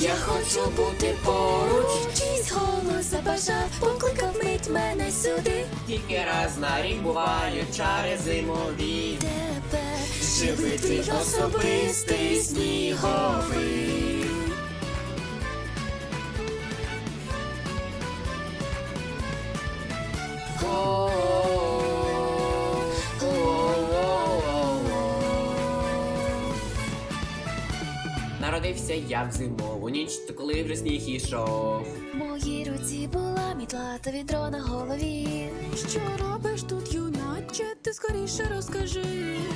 Я хочу бути поруч. Чийсь голос забажав, покликав мить мене сюди. Тільки раз на рік бувають чари зимові. Тебе Живи твій особистий сніговий. Народився я в зимову ніч, то коли вже сніг ішов. В моїй руці була мітла та відро на голові. Що робиш тут, юначе? Ти скоріше розкажи.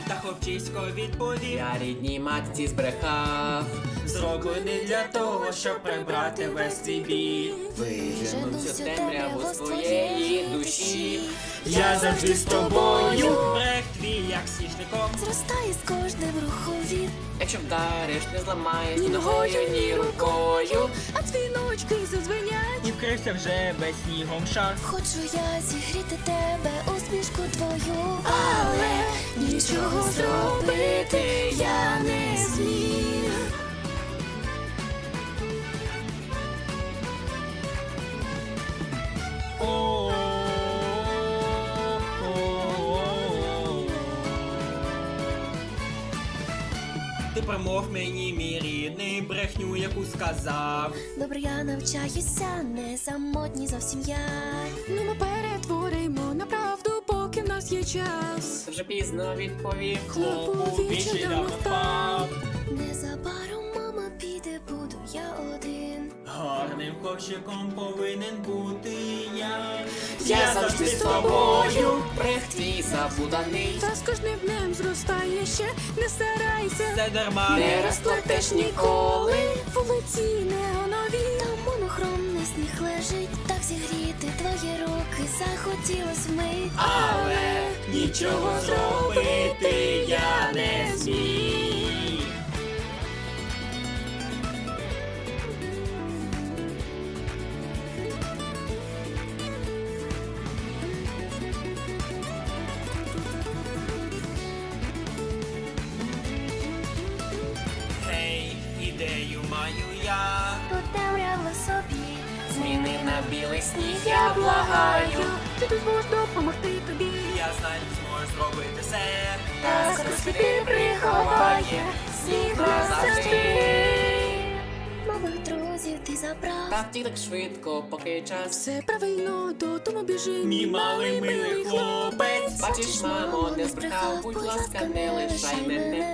Та хлопчисько відповів, Я рідній матці збрехав. зроблений для того, щоб прибрати весь цей біль. Вижену темряву з твоєї душі. Я завжди з тобою. Як сніжником. Зростає з кожним рухом він. Якщо вдариш, не зламаєш Ні ні ногою, ні рукою. А дзвіночки зазвенять. І вкрився вже без снігом шар. хочу я зігріти тебе, усмішку твою, але нічого зробити Ти промов мені, мій рідний, брехню, яку сказав. Добре, я навчаюся, не самотній зовсім я. Ну ми перетворимо на правду, поки в нас є час. Вже пізно відповів. Хлопу вічі давно впав. Незабаром мама піде, буду я один. Гарним хлопчиком повинен бути я. Я завжди з тобою. Брех твій забуданий. Та з кожним днем зростає ще, не старайся. Це дарма. Не розплатиш ніколи. Вулиці неонові. Там монохромний сніг лежить, так зігріти твої руки захотілось вмить. Але нічого зробити ідею маю я. Потемряво собі. Зміни на білий сніг, я благаю. Ти тут можеш допомогти тобі. Я знаю, зможу зробити все. Та скрізь приховає сніг назавжди. Нових друзів ти забрав. Та втік так швидко, поки час. Все правильно, додому біжи. Мій малий милий хлопець. Бачиш, мамо, не збрехав, будь ласка, не лишай мене.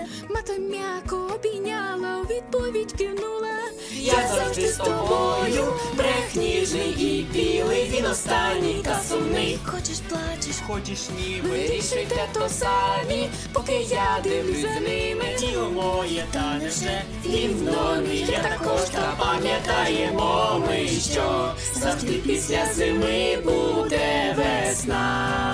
Відповідь кивнула. Я завжди з тобою. Брех ніжний і білий, він останній та сумний. Хочеш плачеш, Хочеш ні, Вирішуйте то самі, поки я дивлюсь за ними. тіло моє та невже Він новий, я також та пам'ятаємо ми, що завжди після зими буде весна.